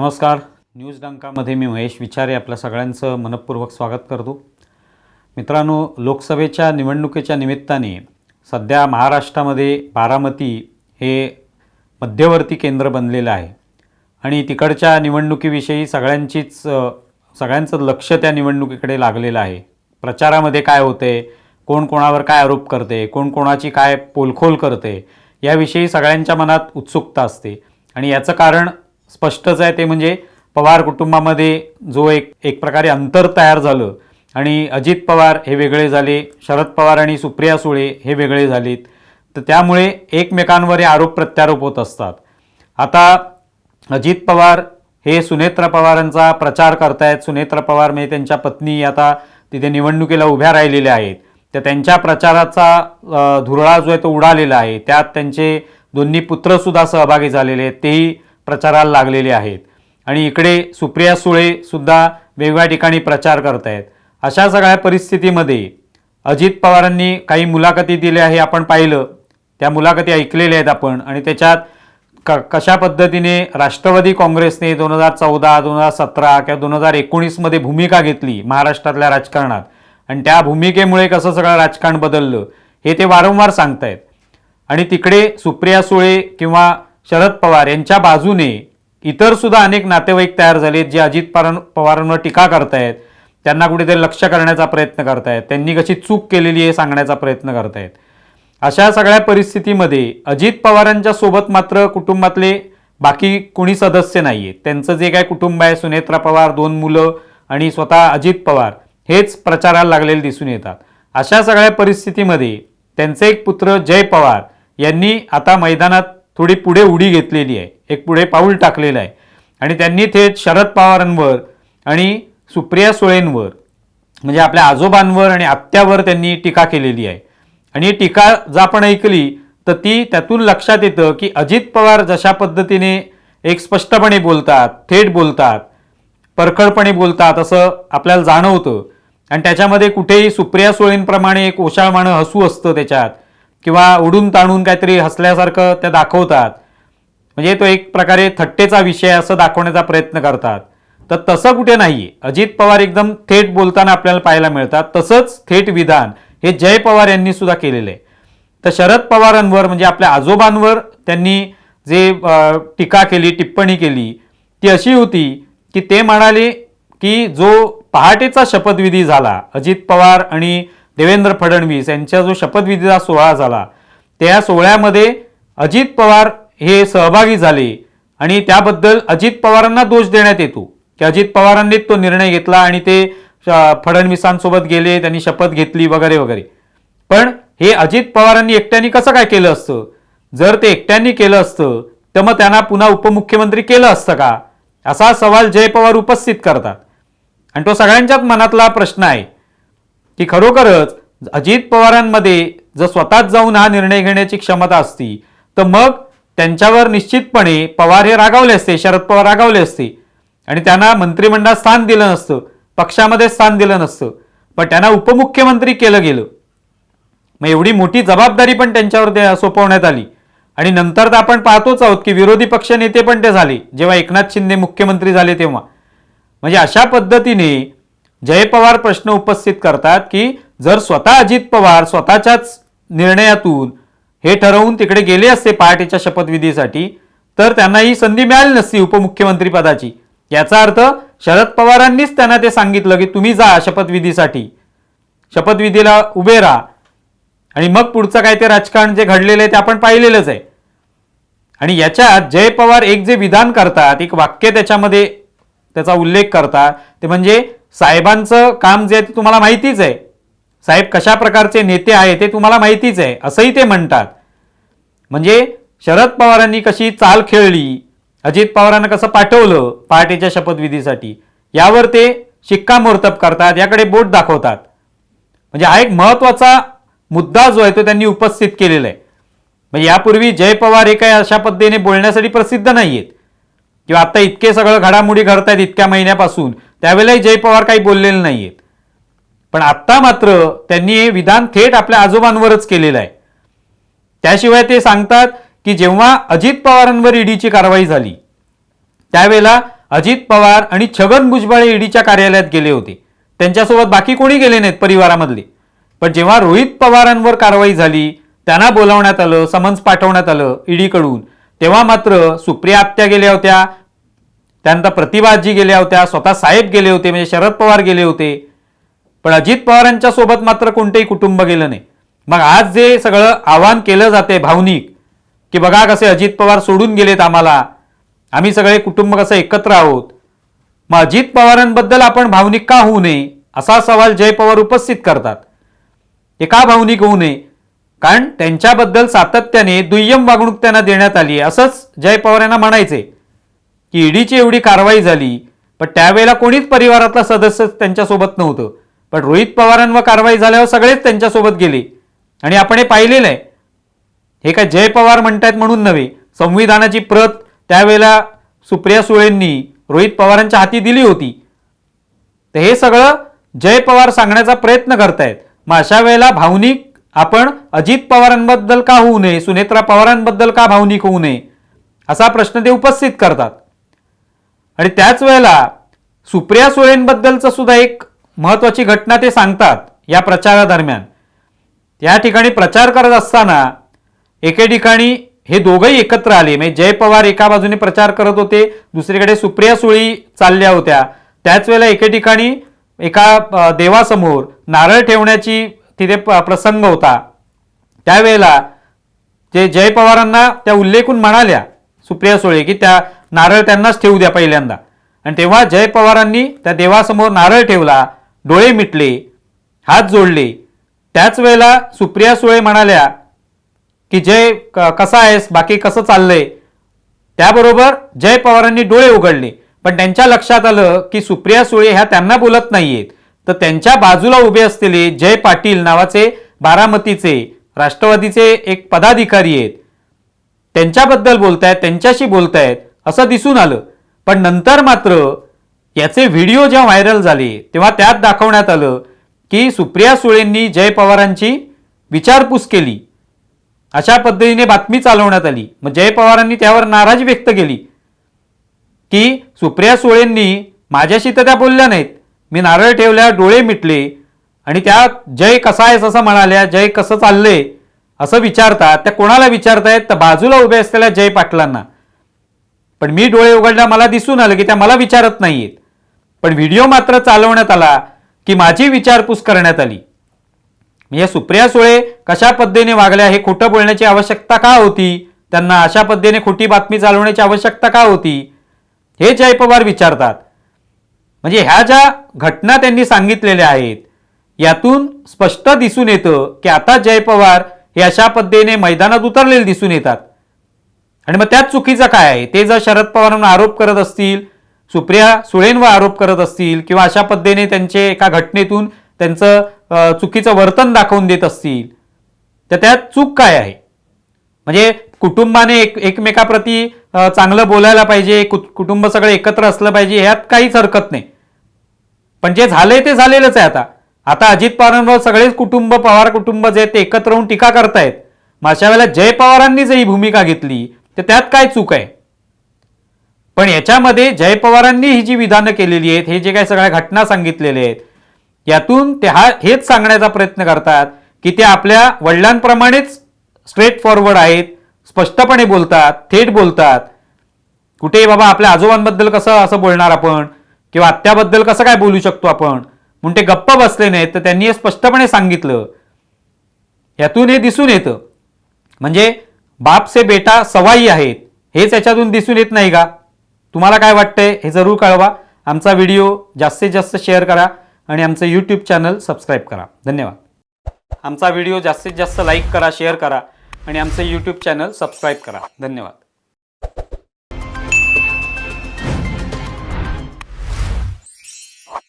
नमस्कार. न्यूज डंकामध्ये मी महेश विचारे आपल्या सगळ्यांचं मनपूर्वक स्वागत करतो. मित्रांनो लोकसभेच्या निवडणुकीच्या निमित्ताने सध्या महाराष्ट्रामध्ये बारामती हे मध्यवर्ती केंद्र बनलेलं आहे. आणि तिकडच्या निवडणुकीविषयी सगळ्यांचीच सगळ्यांचं लक्ष त्या निवडणुकीकडे लागलेलं आहे. प्रचारामध्ये काय होते कोण कोणावर काय आरोप करते? कोण कोणाची काय पोलखोल करते? याविषयी सगळ्यांच्या मनात उत्सुकता असते. आणि याचं कारण स्पष्टच आहे ते म्हणजे पवार कुटुंबामध्ये जो एक एक प्रकारे अंतर तयार झालं आणि अजित पवार हे वेगळे झाले शरद पवार आणि सुप्रिया सुळे हे वेगळे झालेत. तर त्यामुळे एकमेकांवर हे आरोप प्रत्यारोप होत असतात. आता अजित पवार हे सुनेत्रा पवारांचा प्रचार करतायत. सुनेत्रा पवार म्हणजे त्यांच्या पत्नी आता तिथे निवडणुकीला उभ्या राहिलेल्या आहेत. तर त्यांच्या प्रचाराचा धुरळा जो आहे तो उडालेला आहे. त्यात त्यांचे दोन्ही पुत्रसुद्धा सहभागी झालेले आहेत. तेही प्रचाराला लागलेले आहेत. आणि इकडे सुप्रिया सुळेसुद्धा वेगवेगळ्या ठिकाणी प्रचार करत आहेत अशा सगळ्या परिस्थितीमध्ये अजित पवारांनी काही मुलाखती दिल्या हे आपण पाहिलं. त्या मुलाखती ऐकलेल्या आहेत आपण. आणि त्याच्यात क कशा पद्धतीने राष्ट्रवादी काँग्रेसने दोन हजार चौदा दोन हजार सतरा किंवा दोन हजार एकोणीसमध्ये भूमिका घेतली महाराष्ट्रातल्या राजकारणात? आणि त्या भूमिकेमुळे कसं सगळं राजकारण बदललं? हे ते वारंवार सांगतायत. आणि तिकडे सुप्रिया सुळे किंवा शरद पवार यांच्या बाजूने इतर सुद्धा अनेक नातेवाईक तयार झालेत जे अजित पवार पवारांवर टीका करतायत. त्यांना कुठेतरी लक्ष करण्याचा प्रयत्न करतायत. त्यांनी कशी चूक केलेली आहे सांगण्याचा प्रयत्न करतायत. अशा सगळ्या परिस्थितीमध्ये अजित पवारांच्या सोबत मात्र कुटुंबातले बाकी कुणी सदस्य नाही आहेत त्यांचं जे काय कुटुंब आहे सुनेत्रा पवार दोन मुलं आणि स्वतः अजित पवार हेच प्रचाराला लागलेले दिसून येतात. अशा सगळ्या परिस्थितीमध्ये त्यांचे एक पुत्र जय पवार यांनी आता मैदानात थोडी पुढे उडी घेतलेली आहे. एक पुढे पाऊल टाकलेलं आहे. आणि त्यांनी थेट शरद पवारांवर आणि सुप्रिया सुळेंवर म्हणजे आपल्या आजोबांवर आणि आत्यावर त्यांनी टीका केलेली आहे. आणि ही टीका जर आपण ऐकली तर ती त्यातून लक्षात येतं की अजित पवार जशा पद्धतीने एक स्पष्टपणे बोलतात थेट बोलतात परखडपणे बोलतात असं आपल्याला जाणवतं. आणि त्याच्यामध्ये कुठेही सुप्रिया सुळेंप्रमाणे एक ओशाळमाणं हसू असतं त्याच्यात. किंवा उडून ताणून काहीतरी हसल्यासारखं त्या दाखवतात. म्हणजे तो एक प्रकारे थट्टेचा विषय असं दाखवण्याचा प्रयत्न करतात. तर तसं कुठे नाही अजित पवार एकदम थेट बोलताना आपल्याला पाहायला मिळतात. तसंच थेट विधान हे जय पवार यांनी सुद्धा केलेलं. आहे तर शरद पवारांवर म्हणजे आपल्या आजोबांवर त्यांनी जे टीका केली टिप्पणी केली ती अशी होती की ते म्हणाले की जो पहाटेचा शपथविधी झाला अजित पवार आणि देवेंद्र फडणवीस यांचा जो शपथविधीचा सोहळा झाला त्या सोहळ्यामध्ये अजित पवार हे सहभागी झाले आणि त्याबद्दल अजित पवारांना दोष देण्यात येतो. की अजित पवारांनीच तो निर्णय घेतला आणि ते फडणवीसांसोबत गेले त्यांनी शपथ घेतली वगैरे वगैरे. पण हे अजित पवारांनी एकट्याने कसं काय केलं असतं? जर ते एकट्यांनी केलं असतं तर मग त्यांना पुन्हा उपमुख्यमंत्री केलं असतं का? असा सवाल जय पवार उपस्थित करतात. आणि तो सगळ्यांच्याच मनातला प्रश्न आहे. की खरोखरच अजित पवारांमध्ये जर स्वतःच जाऊन हा निर्णय घेण्याची क्षमता असती तर मग त्यांच्यावर निश्चितपणे पवार हे रागावले असते शरद पवार रागावले असते. आणि त्यांना मंत्रिमंडळात स्थान दिलं नसतं पक्षामध्ये स्थान दिलं नसतं. पण त्यांना उपमुख्यमंत्री केलं गेलं. मग एवढी मोठी जबाबदारी पण त्यांच्यावर सोपवण्यात आली. आणि नंतर तर आपण पाहतोच आहोत की विरोधी पक्ष नेते पण ते झाले जेव्हा एकनाथ शिंदे मुख्यमंत्री झाले तेव्हा. म्हणजे अशा पद्धतीने जय पवार प्रश्न उपस्थित करतात की जर स्वतः अजित पवार स्वतःच्याच निर्णयातून हे ठरवून तिकडे गेले असते पहाटेच्या शपथविधीसाठी तर त्यांना ही संधी मिळाली नसती उपमुख्यमंत्री पदाची. याचा अर्थ शरद पवारांनीच त्यांना ते सांगितलं की तुम्ही जा शपथविधीसाठी. शपथविधीला उभे राहा. आणि मग पुढचं काय ते राजकारण जे घडलेलं आहे ते आपण पाहिलेलंच आहे. आणि याच्यात जय पवार एक जे विधान करतात एक वाक्य त्याच्यामध्ये त्याचा उल्लेख करतात ते म्हणजे साहेबांचं काम जे आहे ते तुम्हाला माहितीच आहे. साहेब कशा प्रकारचे नेते आहे ते तुम्हाला माहितीच आहे. असंही ते म्हणतात. म्हणजे शरद पवारांनी कशी चाल खेळली अजित पवारांना कसं पाठवलं पहाटेच्या शपथविधीसाठी यावर ते शिक्कामोर्तब करतात याकडे बोट दाखवतात. म्हणजे हा एक महत्त्वाचा मुद्दा जो आहे तो त्यांनी उपस्थित केलेला आहे. म्हणजे यापूर्वी जय पवार हे काही अशा पद्धतीने बोलण्यासाठी प्रसिद्ध नाही आहेत किंवा आता इतके सगळं घडामोडी घडतायत इतक्या महिन्यापासून. त्यावेळेलाही जय पवार काही बोललेले नाही आहेत पण आत्ता मात्र त्यांनी हे विधान थेट आपल्या आजोबांवरच केलेलं आहे. त्याशिवाय ते सांगतात की जेव्हा अजित पवारांवर ईडीची कारवाई झाली त्यावेळेला अजित पवार आणि छगन भुजबळ ईडीच्या कार्यालयात गेले होते. त्यांच्यासोबत बाकी कोणी गेले नाहीत परिवारामधले. पण जेव्हा रोहित पवारांवर कारवाई झाली त्यांना बोलावण्यात आलं समन्स पाठवण्यात आलं ईडीकडून तेव्हा मात्र सुप्रिया आत्या गेल्या होत्या त्यानंतर प्रतिभाजी गेल्या होत्या स्वतः साहेब गेले होते म्हणजे शरद पवार गेले होते. पण अजित पवारांच्या सोबत मात्र कोणतेही कुटुंब गेलं नाही. मग आज जे सगळं आवाहन केलं जाते भावनिक की बघा कसे अजित पवार सोडून गेलेत आम्हाला. आम्ही सगळे कुटुंब कसं एकत्र आहोत. मग अजित पवारांबद्दल आपण भावनिक का होऊ नये असा सवाल जय पवार उपस्थित करतात. ते का भावनिक होऊ नये? कारण त्यांच्याबद्दल सातत्याने दुय्यम वागणूक त्यांना देण्यात आली आहे असंच जय पवार यांना म्हणायचे की ईडीची एवढी कारवाई झाली पण त्यावेळेला कोणीच परिवारातला सदस्य त्यांच्यासोबत नव्हतं. पण रोहित पवारांवर कारवाई झाल्यावर सगळेच त्यांच्यासोबत गेले. आणि आपण हे पाहिलेलं आहे. हे काय जय पवार म्हणतायत म्हणून नव्हे संविधानाची प्रत त्यावेळेला सुप्रिया सुळेंनी रोहित पवारांच्या हाती दिली होती. तर हे सगळं जय पवार सांगण्याचा प्रयत्न करतायत. मग अशा वेळेला भावनिक आपण अजित पवारांबद्दल का होऊ नये सुनेत्रा पवारांबद्दल का भावनिक होऊ नये असा प्रश्न ते उपस्थित करतात. आणि त्याच वेळेला सुप्रिया सुळेंबद्दलचं सुद्धा एक महत्वाची घटना ते सांगतात या प्रचारादरम्यान. या ठिकाणी प्रचार करत असताना एके ठिकाणी हे दोघंही एकत्र आले. म्हणजे जय पवार एका बाजूने प्रचार करत होते दुसरीकडे सुप्रिया सुळी चालल्या होत्या. त्याच वेळेला एके ठिकाणी एका देवासमोर नारळ ठेवण्याची तिथे प- प्रसंग होता. त्यावेळेला जे जय पवारांना त्या उल्लेखून म्हणाल्या सुप्रिया सुळे की त्या नारळ त्यांनाच ठेवू द्या पहिल्यांदा. आणि तेव्हा जय पवारांनी त्या देवासमोर नारळ ठेवला डोळे मिटले हात जोडले. त्याच वेळेला सुप्रिया सुळे म्हणाल्या की जय क- कसा आहेस? बाकी कसं चाललंय? त्याबरोबर जय पवारांनी डोळे उघडले. पण त्यांच्या लक्षात आलं की सुप्रिया सुळे ह्या त्यांना बोलत नाहीयेत. तर त्यांच्या बाजूला उभे असलेले जय पाटील नावाचे बारामतीचे राष्ट्रवादीचे एक पदाधिकारी आहेत. त्यांच्याबद्दल बोलतायत त्यांच्याशी बोलतायत असं दिसून आलं. पण नंतर मात्र याचे व्हिडिओ जेव्हा व्हायरल झाले तेव्हा त्यात दाखवण्यात आलं की सुप्रिया सुळेंनी जय पवारांची विचारपूस केली. अशा पद्धतीने बातमी चालवण्यात आली. मग जय पवारांनी त्यावर नाराजी व्यक्त केली की सुप्रिया सुळेंनी माझ्याशी तर त्या बोलल्या नाहीत. मी नारळ ठेवल्या डोळे मिटले आणि त्या जय कसा आहेस असं म्हणाल्या जय कसं चाललंय? असं विचारतात त्या कोणाला विचारतायत? तर बाजूला उभे असलेल्या जय पाटलांना. पण मी डोळे उघडला मला दिसून आलं की त्या मला विचारत नाहीयेत. पण व्हिडिओ मात्र चालवण्यात आला की माझी विचारपूस करण्यात आली. या सुप्रिया सुळे कशा पद्धतीने वागल्या हे खोटं बोलण्याची आवश्यकता का होती? त्यांना अशा पद्धतीने खोटी बातमी चालवण्याची आवश्यकता का होती? हे जय पवार विचारतात. म्हणजे ह्या ज्या घटना त्यांनी सांगितलेल्या आहेत यातून स्पष्ट दिसून येतं की आता जय पवार हे अशा पद्धतीने मैदानात उतरलेले दिसून येतात. आणि मग त्यात चुकीचं काय आहे? ते जर शरद पवारांना आरोप करत असतील सुप्रिया सुळेंवर आरोप करत असतील किंवा अशा पद्धतीने त्यांचे एका घटनेतून त्यांचं चुकीचं वर्तन दाखवून देत असतील तर त्यात चूक काय आहे? म्हणजे कुटुंबाने एक एकमेकाप्रती चांगलं बोलायला पाहिजे कु- कुटुंब सगळं एकत्र असलं पाहिजे ह्यात काहीच हरकत नाही. पण जे झालंय ते झालेलंच आहे आता. आता अजित पवारांवर सगळेच कुटुंब पवार कुटुंब जे ते एकत्र होऊन टीका करतायत. मग अशा वेळेला जय पवारांनी जर ही भूमिका घेतली तर त्यात काय चूक आहे? पण याच्यामध्ये जय पवारांनी ही जी विधानं केलेली आहेत हे जे काही सगळ्या घटना सांगितलेल्या आहेत यातून ते हा हेच सांगण्याचा प्रयत्न करतात की ते आपल्या वडिलांप्रमाणेच स्ट्रेट फॉरवर्ड आहेत स्पष्टपणे बोलतात थेट बोलतात. कुठे बाबा आपल्या आजोबांबद्दल कसं असं बोलणार आपण? किंवा आत्याबद्दल कसं काय बोलू शकतो आपण? म्हणून ते गप्प बसले नाहीत तर त्यांनी हे स्पष्टपणे सांगितलं. यातून हे दिसून येतं. म्हणजे बाप से बेटा सवाई आहेत हेच याच्यातून दिसून येत नाही का? तुम्हाला काय वाटतंय? हे जरूर कळवा. आमचा व्हिडिओ जास्तीत जास्त शेअर करा आणि आमचं यूट्यूब चॅनल सबस्क्राईब करा. धन्यवाद. आमचा व्हिडिओ जास्तीत जास्त लाईक करा शेअर करा आणि आमचं यूट्यूब चॅनल सबस्क्राईब करा. धन्यवाद.